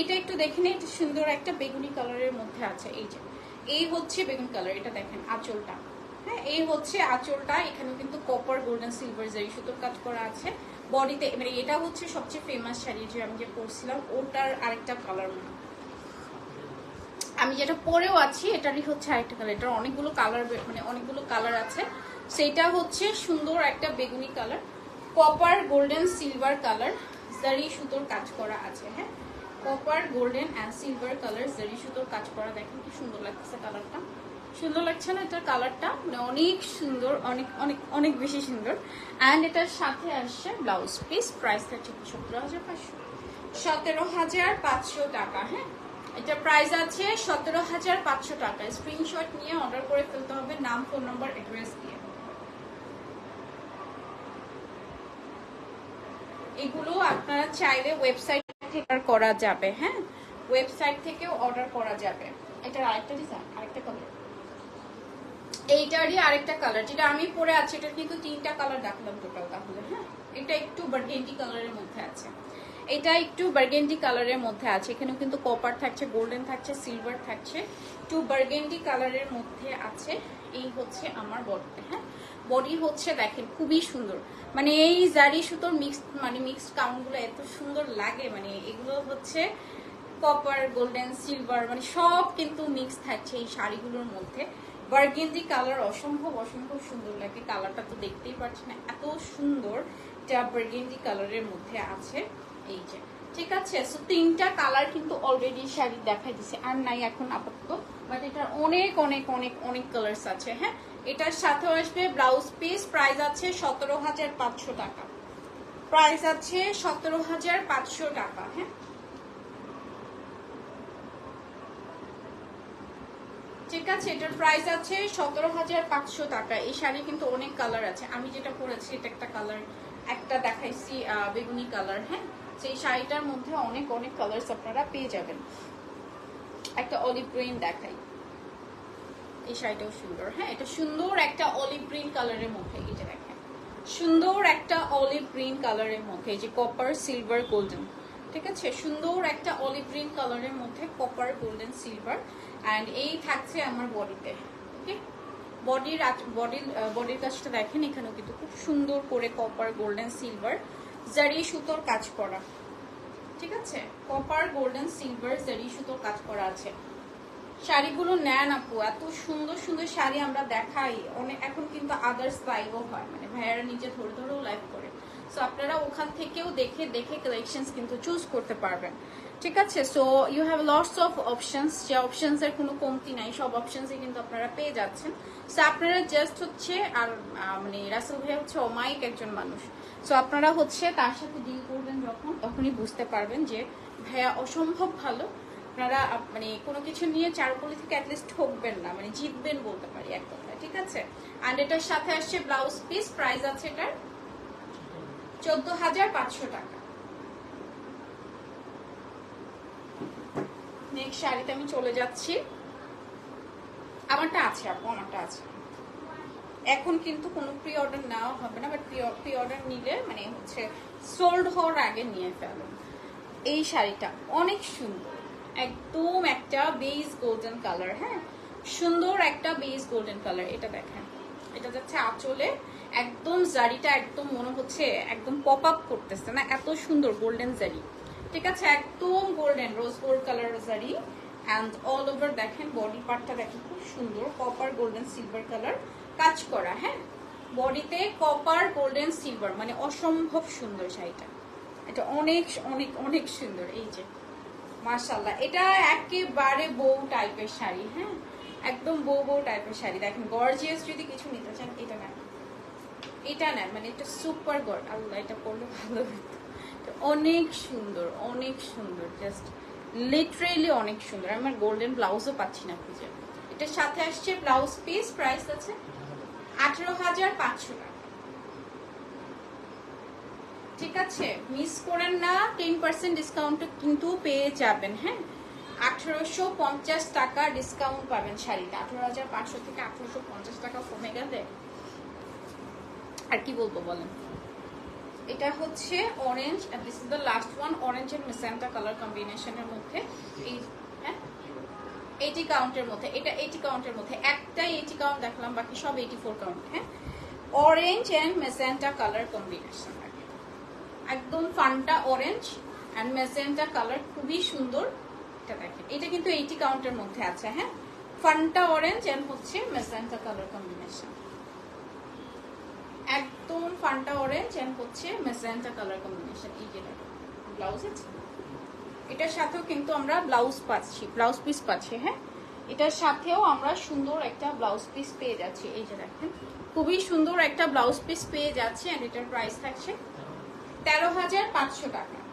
এটা একটু দেখে নিই একটু সুন্দর একটা বেগুনি কালারের মধ্যে আছে, এই যে। এই হচ্ছে বেগুন কালার, এটা দেখেন, আঁচলটা। হ্যাঁ এই হচ্ছে আঁচলটা, এখানে কিন্তু কপার গোল্ডেন সিলভার জারি সুতোর কাজ করা আছে। বডিতে মানে এটা হচ্ছে সবচেয়ে ফেমাস শাড়ি যে আমি যে পরছিলাম, ওটার আরেকটা কালার মনে আমি যেটা পরেও আছি, এটারই হচ্ছে আরেকটা কালার এটার অনেকগুলো কালার মানে অনেকগুলো কালার আছে। সেটা হচ্ছে সুন্দর একটা বেগুনি colour copper golden silver colour zari সুতোর কাজ করা আছে হ্যাঁ। Copper golden and silver colour zari সুতোর কাজ করা। দেখেন কি সুন্দর লাগছে কালারটা। সুন্দর লাগছে না এটার কালারটা? মানে অনেক সুন্দর, অনেক অনেক অনেক বেশি সুন্দর। অ্যান্ড এটার সাথে আসছে ব্লাউজ পিস প্রাইস থাকছে সতেরো হাজার পাঁচশো। সতেরো হাজার পাঁচশো টাকা হ্যাঁ? এটা প্রাইস আছে সতেরো হাজার পাঁচশো টাকা। স্ক্রিনশট নিয়ে অর্ডার করে ফেলতে হবে, নাম ফোন নম্বর অ্যাড্রেস দিয়ে। এগুলো আপনারা চাইলে ওয়েবসাইট থেকে অর্ডার করা যাবে হ্যাঁ? ওয়েবসাইট থেকেও অর্ডার করা যাবে। এটা আরেকটা ডিজাইন আরেকটা কালার এইটারই আরেকটা কালার যেটা আমি পরে আছি এটা কিন্তু তিনটা কালার দেখালাম টোটাল তাহলে হ্যাঁ? এটা একটু বার্গেন্ডি কালারের মধ্যে আছে। এটা একটু বার্গেন্ডি কালারের মধ্যে আছে। এখানেও কিন্তু কপার থাকছে গোল্ডেন থাকছে সিলভার থাকছে। টু বার্গেন্ডি কালারের মধ্যে আছে। এই হচ্ছে আমার বডি হ্যাঁ? বডি হচ্ছে দেখেন খুবই সুন্দর। মানে এই জারি সুতোর মিক্স মানে মিক্সড কাউন্টগুলো এত সুন্দর লাগে মানে এগুলো হচ্ছে কপার গোল্ডেন সিলভার মানে সব কিন্তু মিক্স থাকছে এই শাড়িগুলোর মধ্যে। বার্গেন্ডি কালার অসম্ভব অসম্ভব সুন্দর লাগে কালারটা তো দেখতেই পাচ্ছি না এত সুন্দর যা বার্গেন্ডি কালারের মধ্যে আছে, এই যে। ঠিক আছে সো তিনটা কালার কিন্তু অলরেডি শাড়ি দেখাই দিছে, আর নাই এখন আপাতত। বাট এটার অনেক অনেক অনেক অনেক কালার্স আছে হ্যাঁ? এটার সাথেও আসবে ব্লাউজ পিস প্রাইস আছে সতেরো হাজার পাঁচশো টাকা। প্রাইস আছে সতেরো হাজার পাঁচশো টাকা হ্যাঁ? ঠিক আছে, এটার প্রাইস আছে সতেরো হাজার পাঁচশো টাকা। এই শাড়ি কিন্তু অনেক কালার আছে। আমি যেটা পরেছি, এটা একটা কালার একটা দেখাইছি বেগুনি কালার হ্যাঁ? সেই শাড়িটার মধ্যে অনেক অনেক কালার্স আপনারা পেয়ে যাবেন। একটা অলিভ গ্রিন দেখাই। এই শাড়িটাও সুন্দর। হ্যাঁ এটা সুন্দর একটা অলিভ গ্রিন কালারের মধ্যে এটা দেখেন। সুন্দর একটা অলিভ গ্রিন কালারের মধ্যে এই যে কপার সিলভার গোল্ডেন ঠিক আছে? সুন্দর একটা অলিভ গ্রিন কালারের মধ্যে কপার গোল্ডেন সিলভার অ্যান্ড এই থাকছে আমার বডিতে ওকে বডির বডির বডির কাজটা দেখেন, এখানেও কিন্তু খুব সুন্দর করে কপার গোল্ডেন সিলভার জারি সুতোর কাজ করা। ঠিক আছে? কপার গোল্ডেন সিলভার জারি সুতোর কাজ করা আছে। শাড়িগুলো নেন আপু, এত সুন্দর সুন্দর শাড়ি আমরা দেখাই। অনেক এখন কিন্তু আদার্স লাইভও হয় মানে ভাইয়ারা নিজে ধরে ধরেও লাইভ করে। সো আপনারা ওখান থেকেও দেখে দেখে কালেকশনস কিন্তু চুজ করতে পারবেন। ঠিক আছে? So you have lots of options যে অপশনস এর কোনো কমতি নাই, সব অপশনসই কিন্তু আপনারা পেয়ে যাচ্ছেন। সো আপনারা জাস্ট হচ্ছে, আর মানে রাসেল ভাই হচ্ছে অমায়িক একজন মানুষ। সো আপনারা হচ্ছে তার সাথে ডিল করবেন যখন, তখনই বুঝতে পারবেন যে ভাইয়া অসম্ভব ভালো। আপনারা মানে কোনো কিছু নিয়ে চারপলি থেকে অ্যাটলিস্ট ঠকবেন না মানে জিতবেন বলতে পারি এক কথায়, ঠিক আছে? অ্যান্ড এটার সাথে আসছে ব্লাউজ পিস প্রাইস আছে এটার চোদ্দ হাজার পাঁচশো টাকা। নেক্সট শাড়িতে আমি চলে যাচ্ছি। আমারটা আছে আপু, আমারটা আছে। এখন কিন্তু কোনো প্রি অর্ডার নেওয়া হবে না বাট প্রি অর্ডার নিলে মানে হচ্ছে সোল্ড হওয়ার আগে নিয়ে ফেলুন এই শাড়িটা অনেক সুন্দর, একদম একটা বেজ গোল্ডেন কালার হ্যাঁ? সুন্দর একটা বেজ গোল্ডেন কালার এটা দেখেন। এটা যাচ্ছে আঁচলে, একদম জারিটা একদম মনে হচ্ছে একদম পপ আপ করতেছে না, এত সুন্দর গোল্ডেন জারি। ঠিক আছে? একদম golden rose gold colour zari. And all over দেখেন বডি পার্টটা দেখেন, খুব সুন্দর কপার গোল্ডেন সিলভার কালার কাজ করা হ্যাঁ? বডিতে কপার গোল্ডেন সিলভার মানে অসম্ভব সুন্দর শাড়িটা। এটা অনেক অনেক অনেক সুন্দর, এই যে। মাশাল্লাহ এটা একেবারে বউ টাইপের শাড়ি হ্যাঁ? একদম বউ বউ টাইপের শাড়ি। দেখেন গর্জিয়াস যদি কিছু নিতে চান, এটা নেন। এটা নেন মানে এটা সুপার গড আল্লাহ, এটা পড়লে ভালো হতো অনেক সুন্দর অনেক সুন্দর জাস্ট লিটারেলি অনেক সুন্দর। আমার গোল্ডেন ব্লাউজও পাচ্ছি না খুঁজে। এটার সাথে আসছে ব্লাউজ পিস প্রাইস আছে আঠেরো হাজার পাঁচশো টাকা। ঠিক আছে? মিস করেন না টেন পার্সেন্ট ডিসকাউন্ট কিন্তু পেয়ে যাবেন হ্যাঁ? আঠারোশো পঞ্চাশ টাকা ডিসকাউন্ট পাবেন শাড়িতে আঠারো হাজার পাঁচশো থেকে আঠারোশো পঞ্চাশ টাকা কমে গেলে। আর কি বলব বলেন? এটা হচ্ছে orange this is the last one orange and magenta colour কম্বিনেশনের মধ্যে। এই এইটি কাউন্টের মধ্যে, এটা এইটি কাউন্টের মধ্যে, একটাই এইটি কাউন্ট দেখলাম, বাকি সব এইটি ফোর কাউন্ট হ্যাঁ orange and magenta colour combination একদম Fanta orange and magenta colour খুবই সুন্দর এটা দেখেন। এটা কিন্তু এইটি কাউন্টের মধ্যে আছে হ্যাঁ? ফান্টা অরেঞ্জ অ্যান্ড হচ্ছে মেসেন্টা কালার কম্বিনেশন একদম ফান্টা অরেঞ্জ অ্যান্ড হচ্ছে মেসেন্টা কালার কম্বিনেশন এই যে ব্লাউজ আছে? এটার সাথেও কিন্তু আমরা ব্লাউজ পাচ্ছি ব্লাউজ পিস পাচ্ছি হ্যাঁ? এটার সাথেও আমরা সুন্দর একটা ব্লাউজ পিস পেয়ে যাচ্ছি। এই যে দেখেন, খুবই সুন্দর একটা ব্লাউজ পিস পেয়ে যাচ্ছি অ্যান্ড এটার প্রাইস থাকছে তেরো হাজার পাঁচশো টাকা।